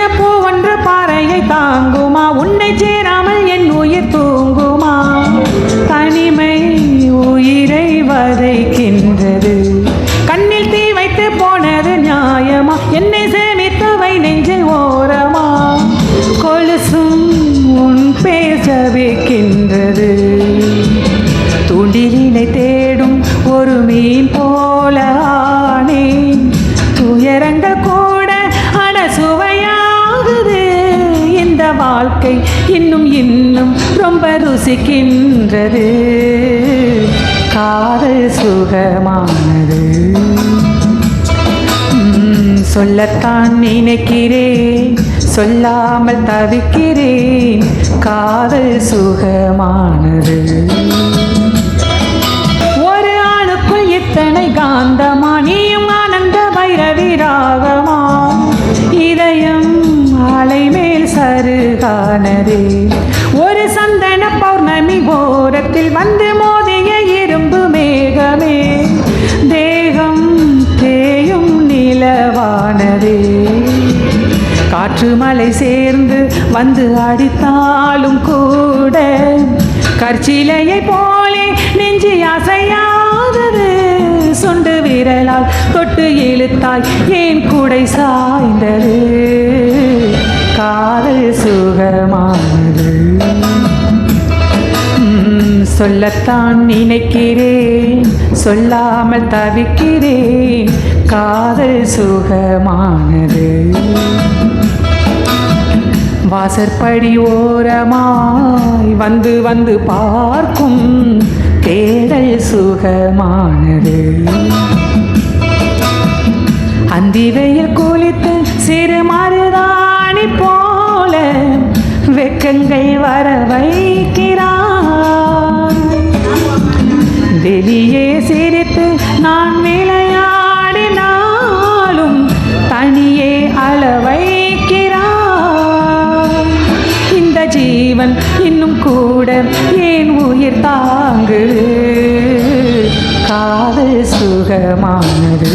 சின்ன பூ ஒன்று பாறையை தாங்குமா? உன்னை சேராமல் என் உயிர் தூங்குமா? தனிமை உயிரை வதைக்கின்றது. கண்ணில் தீ வைத்து போனது நியாயமா? என்னை சேமித்தவை நெஞ்சில் ஓரமா? கொலுசும் உன் பேச வைக்கின்றது தூண்டிலினை தேடும் ஒரு மீன் போல வாழ்க்கை இன்னும் இன்னும் ரொம்ப ருசிக்கின்றது. காதல் சுகமானது. சொல்லத்தான் நினைக்கிறேன் சொல்லாமல் தவிக்கிறேன் காதல் சுகமானது. ஒரு ஆளுக்குள் இத்தனை காந்தமா நீயும் ஆனந்த பைரவி ராகமா வானரே ஒரு சந்தன பௌர்ணமி ஓரத்தில் வந்து மோதிய இரும்பு மேகமே தேகம் தேயும் நிலவானரே காற்று மலை சேர்ந்து வந்து அடித்தாலும் கூட கற்சிலையை போலே நெஞ்சி அசையாதது. சுண்டு விரலால் தொட்டு இழுத்தாய் ஏன் கூடை சாய்ந்தது? காதல் சுகமானது. உம், சொல்லத்தான் நினைக்கிறேன் சொல்லாமல் தவிக்கிறேன் காதல் சுகமானது. வாசற்படி ஓரமாய் வந்து வந்து பார்க்கும் தேடல் சுகமானது. அந்தி வெயில் குளித்து சிறு மருதாணி வெக்கங்கள் வர வைக்கிறாய் வெளியே சிரித்து நான் விளையாடினாலும் தனியே அள வைக்கிறாய் இந்த ஜீவன் இன்னும் கூட ஏன் உயிர் தாங்கு? காதல் சுகமானது.